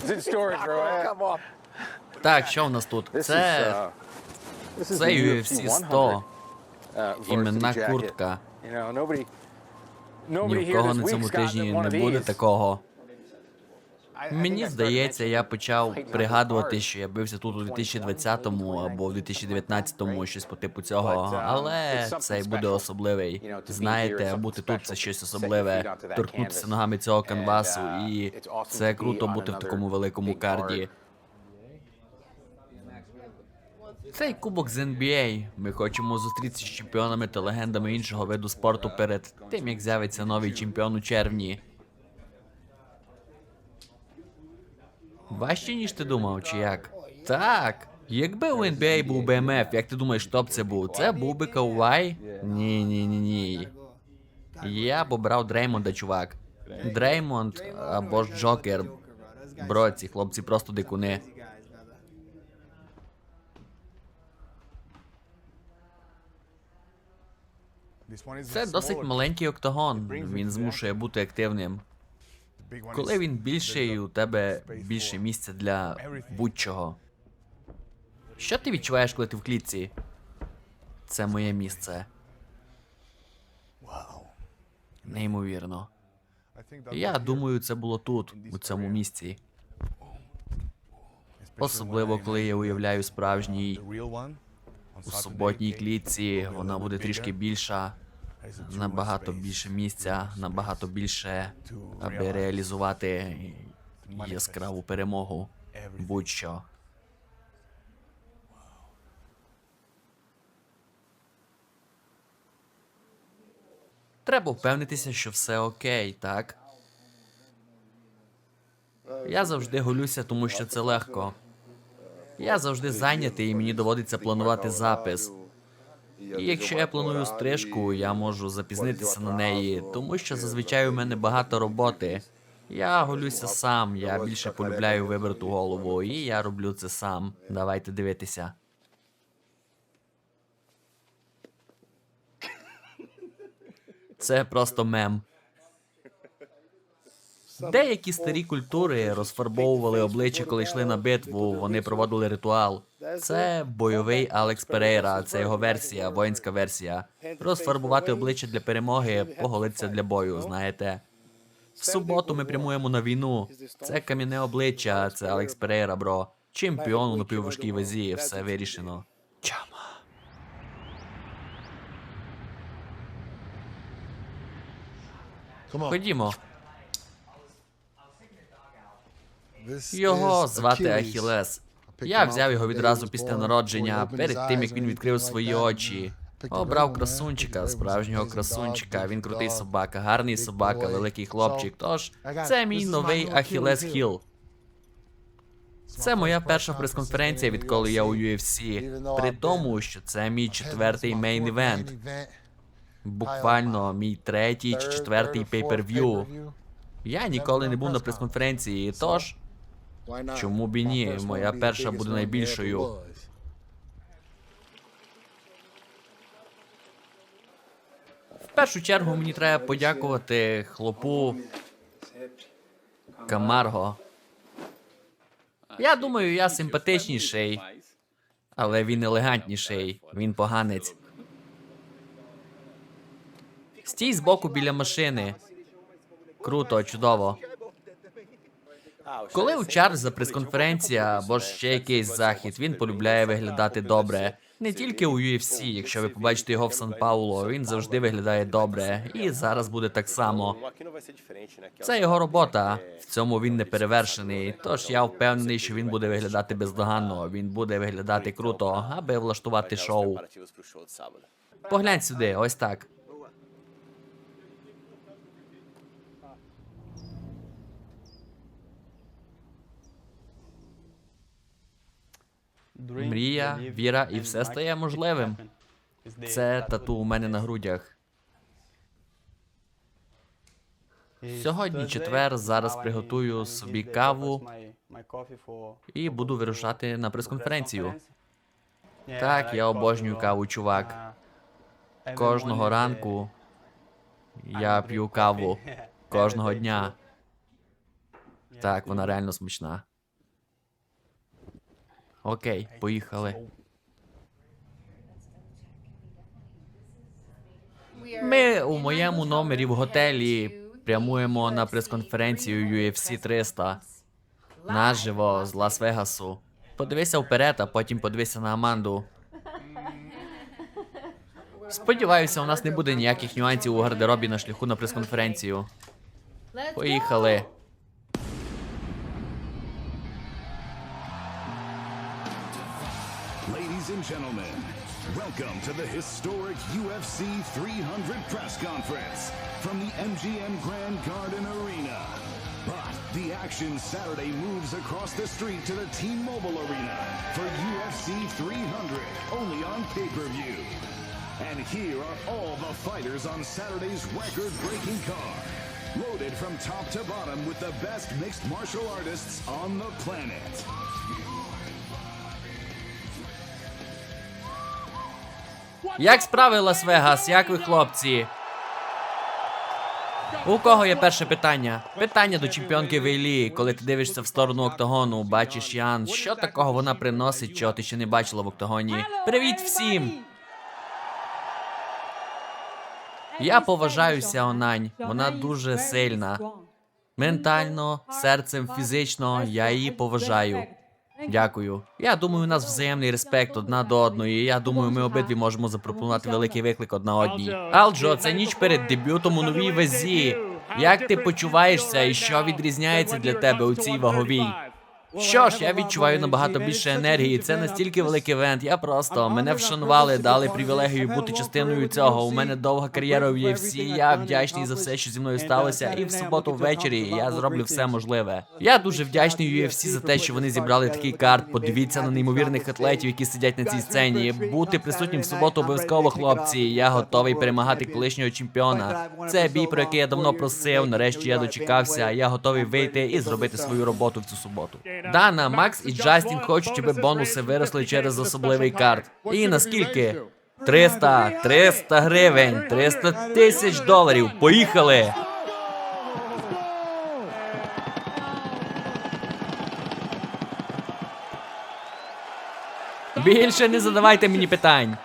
It's in storage, bro. Come on. Так, що в нас тут? This is, Це, uh, this is це UFC 100, 100. uh, Іменна куртка. Ні в кого на цьому тижні не буде такого. Мені здається, я почав пригадувати, що я бився тут у 2020-му або 2019-му, щось по типу цього. Um, Але цей буде особливий. Знаєте, бути тут це щось особливе. Торкнутися ногами цього канвасу, uh, і це круто бути в такому великому карді. Цей кубок з NBA. Ми хочемо зустрітися з чемпіонами та легендами іншого виду спорту перед тим, як з'явиться новий чемпіон у червні. Важче, ніж ти думав, чи як? Так. Якби у NBA був БМФ, як ти думаєш, хто б це був? Це був би Каувай? Ні, ні, ні, ні. Я б обрав Дреймонда, чувак. Дреймонд або ж Джокер. Бро, ці хлопці просто дикуни. Це досить маленький октагон. Він змушує бути активним. Коли він більший, у тебе більше місця для будь-чого. Що ти відчуваєш, коли ти в клітці? Це моє місце. Неймовірно. Я думаю, це було тут, у цьому місці. Особливо, коли я уявляю справжній у суботній клітці, вона буде трішки більша, набагато більше місця, набагато більше, аби реалізувати яскраву перемогу. Будь-що. Треба впевнитися, що все окей, так? Я завжди голюся, тому що це легко. Я завжди зайнятий і мені доводиться планувати запис. І якщо я планую стрижку, я можу запізнитися на неї, тому що зазвичай у мене багато роботи. Я голюся сам, я більше полюбляю вибрати голову, і я роблю це сам. Давайте дивитися. Це просто мем. Деякі старі культури розфарбовували обличчя, коли йшли на битву. Вони проводили ритуал. Це бойовий Алекс Перейра. Це його версія, воїнська версія. Розфарбувати обличчя для перемоги, поголитися для бою. Знаєте. В суботу ми прямуємо на війну. Це кам'яне обличчя, це Алекс Перейра, бро. Чемпіон у напівважкій вазі, все вирішено. Чама. Ходімо. Його звати Ахілес. Я взяв його відразу після народження, перед тим як він відкрив свої очі. Обрав красунчика, справжнього красунчика. Він крутий собака, гарний собака, великий хлопчик. Тож це мій новий Ахілес Хіл. Це моя перша прес-конференція, відколи я у UFC. При тому, що це мій четвертий мейн-івент. Буквально мій третій чи четвертий пейперв'ю. Я ніколи не був на прес-конференції, тож Чому б і ні? Моя перша буде найбільшою. в першу чергу мені треба подякувати хлопу Камарго. Я думаю, я симпатичніший, але він елегантніший, він поганець. Стій збоку біля машини. Круто, чудово. Коли у Чарльза прес-конференція або ще якийсь захід, він полюбляє виглядати добре. Не тільки у UFC, якщо ви побачите його в Сан Пауло, він завжди виглядає добре, і зараз буде так само. Це його робота. В цьому він не перевершений. Тож я впевнений, що він буде виглядати бездоганно. Він буде виглядати круто, аби влаштувати шоу. Поглянь сюди, ось так. Мрія, віра і все стає можливим. Це тату у мене на грудях. Сьогодні четвер, зараз приготую собі каву і буду вирушати на прес-конференцію. Так, я обожнюю каву, чувак. Кожного ранку я п'ю каву. кожного дня. Так, вона реально смачна. Окей, поїхали. Ми у моєму номері в готелі прямуємо на прес-конференцію UFC 300 наживо з Лас-Вегасу. Подивися вперед, а потім подивися на Аманду. Сподіваюся, у нас не буде ніяких нюансів у гардеробі на шляху на прес-конференцію. Поїхали. Ladies and gentlemen, welcome to the historic UFC 300 press conference from the MGM Grand Garden Arena. But the action Saturday moves across the street to the T-Mobile Arena for UFC 300, only on pay-per-view. And here are all the fighters on Saturday's record-breaking card. Loaded from top to bottom with the best mixed martial artists on the planet. Як справи Лас-Вегас? Як ви, хлопці? У кого є перше питання? Питання до чемпіонки Вейлі. Коли ти дивишся в сторону октагону, бачиш Ян, що такого вона приносить, чого ти ще не бачила в октагоні? Привіт всім! Я поважаю Сяонань. Вона дуже сильна. Ментально, серцем, фізично я її поважаю. Дякую. Я думаю, у нас взаємний респект одна до одної. Я думаю, ми обидві можемо запропонувати великий виклик одна одній. Алджо, це ніч перед дебютом у новій вазі. Як ти почуваєшся і що відрізняється для тебе у цій ваговій? Що ж, я відчуваю набагато більше енергії. Це настільки великий івент. Я просто мене вшанували, дали привілегію бути частиною цього. У мене довга кар'єра в UFC, Я вдячний за все, що зі мною сталося. І в суботу ввечері я зроблю все можливе. Я дуже вдячний UFC за те, що вони зібрали такий карт. Подивіться на неймовірних атлетів, які сидять на цій сцені. Бути присутнім в суботу обов'язково, хлопці. Я готовий перемагати колишнього чемпіона. Це бій, про який я давно просив. Нарешті я дочекався. Я готовий вийти і зробити свою роботу в цю суботу. Дана, Макс і Джастін хочуть, щоб бонуси виросли через особливий карт. І наскільки? 300, 300 гривень, 300 тисяч доларів. Поїхали! Більше не задавайте мені питань.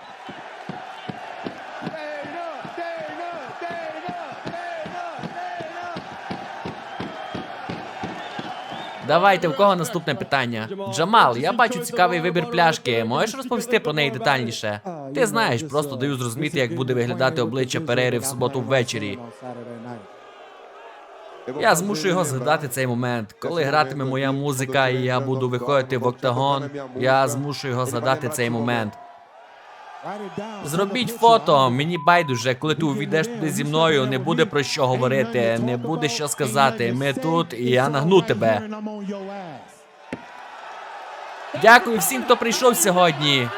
Давайте, в кого наступне питання? Джамал, я бачу цікавий вибір пляшки. Можеш розповісти про неї детальніше? Ти знаєш, просто даю зрозуміти, як буде виглядати обличчя Перейри в суботу ввечері. Я змушу його згадати цей момент. Коли гратиме моя музика і я буду виходити в октагон, я змушу його згадати цей момент. Зробіть фото, мені байдуже, коли ти увійдеш туди зі мною, не буде про що говорити, не буде що сказати. Ми тут, і я нагну тебе. Дякую всім, хто прийшов сьогодні.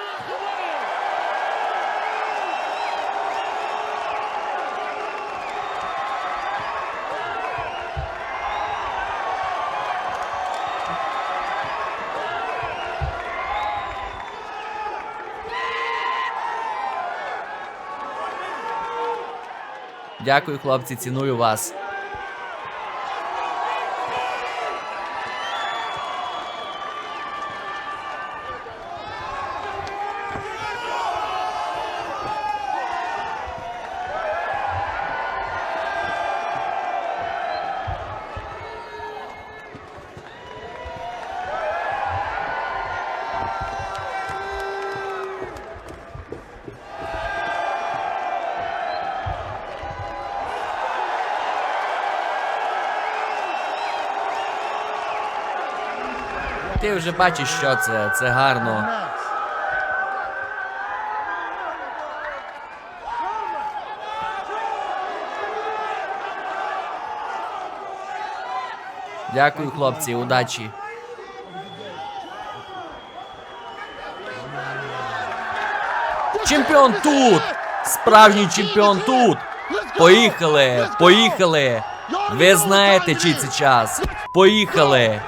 Дякую, хлопці, ціную вас. Ти вже бачиш, що це. Це гарно. Дякую, хлопці, удачі. Чемпіон тут! Справжній чемпіон тут! Поїхали! Поїхали! Ви знаєте, чий це час. Поїхали!